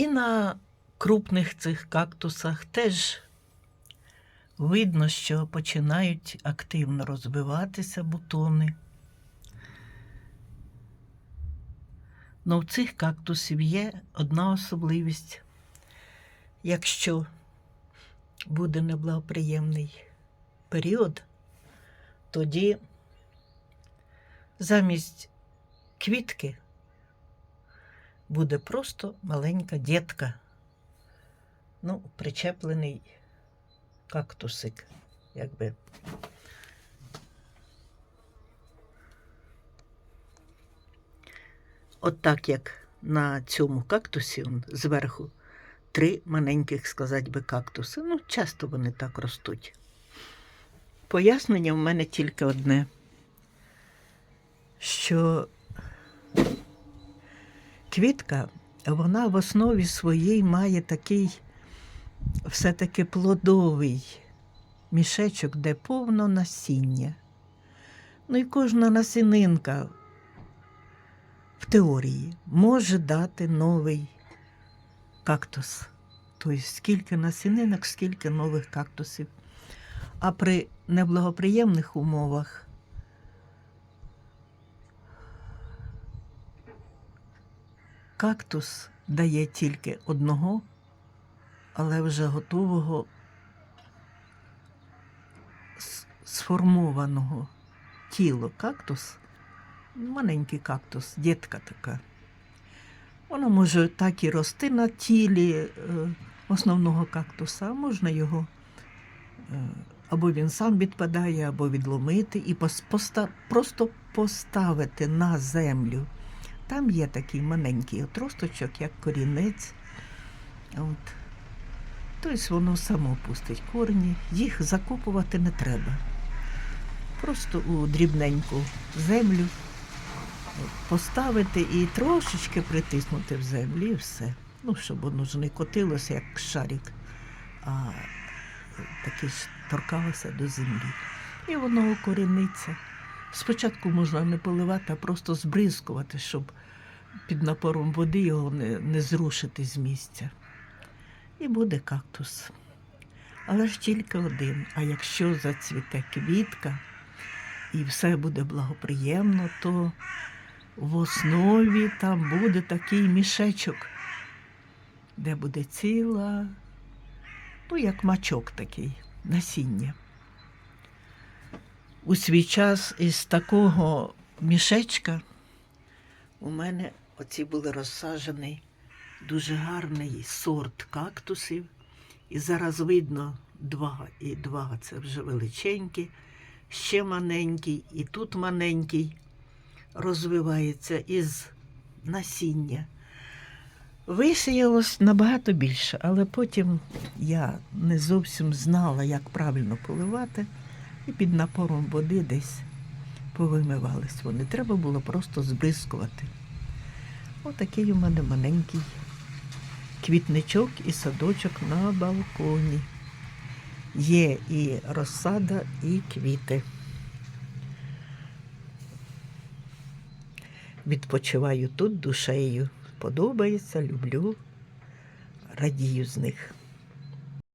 І на крупних цих кактусах теж видно, що починають активно розвиватися бутони. Но в цих кактусів є одна особливість. Якщо буде неблагоприємний період, тоді замість квітки буде просто маленька дітка, ну, причеплений кактусик, якби. От так як на цьому кактусі зверху три маленьких, сказати би, кактуси. Ну, часто вони так ростуть. Пояснення в мене тільки одне, що квітка, вона в основі своїй має такий все-таки плодовий мішечок, де повно насіння. Ну і кожна насінинка в теорії може дати новий кактус. Тобто скільки насінинок, скільки нових кактусів. А при неблагоприємних умовах кактус дає тільки одного, але вже готового сформованого тіло кактус, маленький кактус, дітка така. Воно може так і рости на тілі е, основного кактуса, можна його е, або він сам відпадає, або відломити і просто поставити на землю. Там є такий маленький отросточок, як корінець. От. Тобто воно само пустить корні, їх закопувати не треба. Просто у дрібненьку землю поставити і трошечки притиснути в землі, і все. Ну, щоб воно ж не котилося, як шарик, а таки ж торкалося до землі. І воно укоріниться. Спочатку можна не поливати, а просто збризкувати, щоб під напором води його не, не зрушити з місця. І буде кактус. Але ж тільки один. А якщо зацвіте квітка і все буде благоприємно, то в основі там буде такий мішечок, де буде ціла, ну, як мачок такий, насіння. У свій час із такого мішечка у мене оці були розсаджений дуже гарний сорт кактусів. І зараз видно два, і два це вже величенькі, ще маленький, і тут маленький розвивається із насіння. Висіялось набагато більше, але потім я не зовсім знала, як правильно поливати, і під напором води десь повимивались вони. Треба було просто збризкувати. Отакий у мене маленький квітничок і садочок на балконі. Є і розсада, і квіти. Відпочиваю тут душею. Подобається, люблю, радію з них.